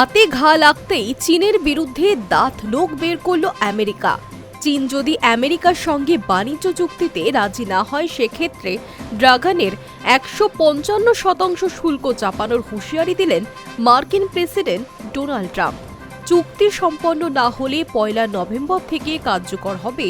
আতে ঘা লাগতেই চীনের বিরুদ্ধে দাঁত নোক বের করল আমেরিকা। চীন যদি আমেরিকার সঙ্গে বাণিজ্য চুক্তিতে রাজি না হয়, সেক্ষেত্রে ড্রাগনের একশো পঞ্চান্ন শতাংশ শুল্ক চাপানোর হুঁশিয়ারি দিলেন মার্কিন প্রেসিডেন্ট ডোনাল্ড ট্রাম্প। চুক্তি সম্পন্ন না হলে পয়লা নভেম্বর থেকে কার্যকর হবে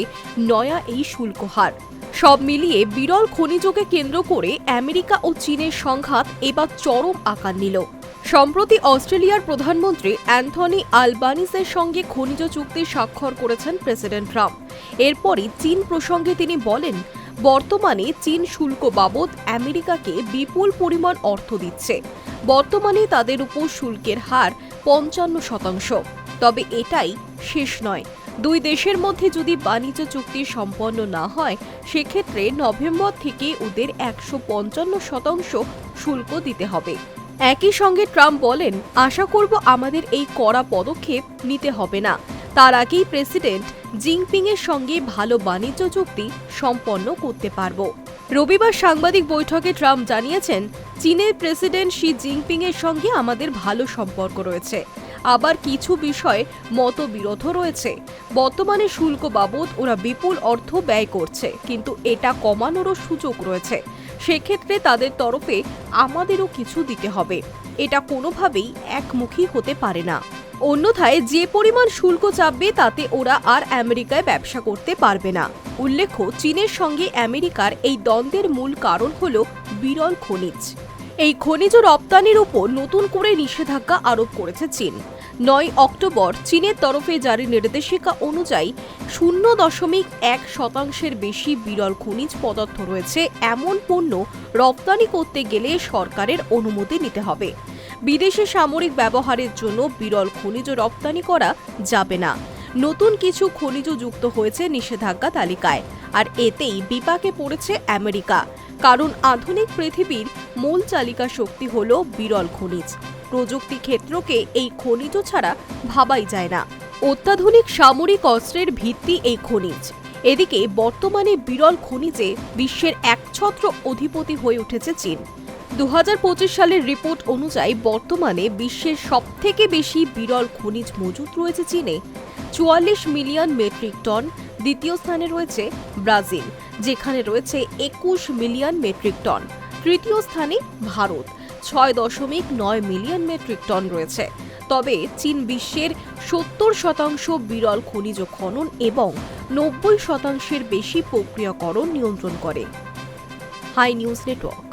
নয়া এই শুল্ক হার। সব মিলিয়ে বিরল খনিজকে কেন্দ্র করে আমেরিকা ও চীনের সংঘাত এবার চরম আকার নিল। সম্প্রতি অস্ট্রেলিয়ার প্রধানমন্ত্রী অ্যান্থনি আলবানিসের সঙ্গে খনিজ চুক্তি স্বাক্ষর করেছেন প্রেসিডেন্ট ট্রাম্প। এরপরই চীন প্রসঙ্গে তিনি বলেন, বর্তমানে চীন শুল্ক বাবদ আমেরিকাকে বিপুল পরিমাণ অর্থ দিচ্ছে। বর্তমানে তাদের উপর শুল্কের হার পঞ্চান্ন শতাংশ। তবে এটাই শেষ নয়। দুই দেশের মধ্যে যদি বাণিজ্য চুক্তি সম্পন্ন না হয়, সেক্ষেত্রে নভেম্বর থেকে ওদের একশো পঞ্চান্ন শতাংশ শুল্ক দিতে হবে। একই সঙ্গে ট্রাম্প বলেন, আশা করব আমাদের এই কড়া পদক্ষেপ নিতে হবে না। তার আগেই প্রেসিডেন্ট জিনপিং এর সঙ্গে ভালো বাণিজ্য চুক্তি সম্পন্ন করতে পারব। রবিবার সাংবাদিক বৈঠকে ট্রাম্প জানিয়েছেন, চীনের প্রেসিডেন্ট শি জিনপিং এর সঙ্গে আমাদের ভালো সম্পর্ক রয়েছে। আবার কিছু বিষয়ে মতবিরোধ রয়েছে। বর্তমানে শুল্ক বাবদ ওরা বিপুল অর্থ ব্যয় করছে, কিন্তু এটা কমানোরও সুযোগ রয়েছে। সেক্ষেত্রে তাদের তরফে আমাদেরও কিছু দিতে হবে। এটা কোনোভাবেই একমুখী হতে পারে না। অন্যথায় যে পরিমাণ শুল্ক চাপবে, তাতে ওরা আর আমেরিকায় ব্যবসা করতে পারবে না। উল্লেখ্য, চীনের সঙ্গে আমেরিকার এই দ্বন্দ্বের মূল কারণ হল বিরল খনিজ। এই খনিজ রপ্তানির উপর নতুন করে নিষেধাজ্ঞা আরোপ করেছে চীন। নয় অক্টোবর চীনের তরফে জারি নির্দেশিকা অনুযায়ী শূন্য দশমিক এক শতাংশের বেশি বিরল খনিজ পদার্থ রয়েছে। এমন পণ্য রপ্তানি করতে গেলে সরকারের অনুমতি নিতে হবে। বিদেশে সামরিক ব্যবহারের জন্য বিরল খনিজ রপ্তানি করা যাবে না। নতুন কিছু খনিজ যুক্ত হয়েছে নিষেধাজ্ঞা তালিকায়। আর এতেই বিপাকে পড়েছে আমেরিকা। কারণ আধুনিক পৃথিবীর মূল চালিকা শক্তি হল বিরল খনিজ। প্রযুক্তি ক্ষেত্রকে এই খনিজ ছাড়া ভাবাই যায় না। অত্যাধুনিক সামরিক অস্ত্রের ভিত্তি এই খনিজ। এদিকে বর্তমানে বিরল খনিজে বিশ্বের একছত্র অধিপতি হয়ে উঠেছে চীন। দু হাজার পঁচিশ সালের রিপোর্ট অনুযায়ী বর্তমানে বিশ্বের সবথেকে বেশি বিরল খনিজ মজুত রয়েছে চীনে। চুয়াল্লিশ মিলিয়ন মেট্রিক টন দ্বিতীয় স্থানে রয়েছে ব্রাজিল, যেখানে রয়েছে একুশ মিলিয়ন মেট্রিক টন। তৃতীয় স্থানে ভারত, ছয় দশমিক নয় মিলিয়ন মেট্রিক টন রয়েছে। তবে চীন বিশ্বের সত্তর শতাংশ বিরল খনিজ খনন এবং নব্বই শতাংশের বেশি প্রক্রিয়াকরণ নিয়ন্ত্রণ করে। Hi news network.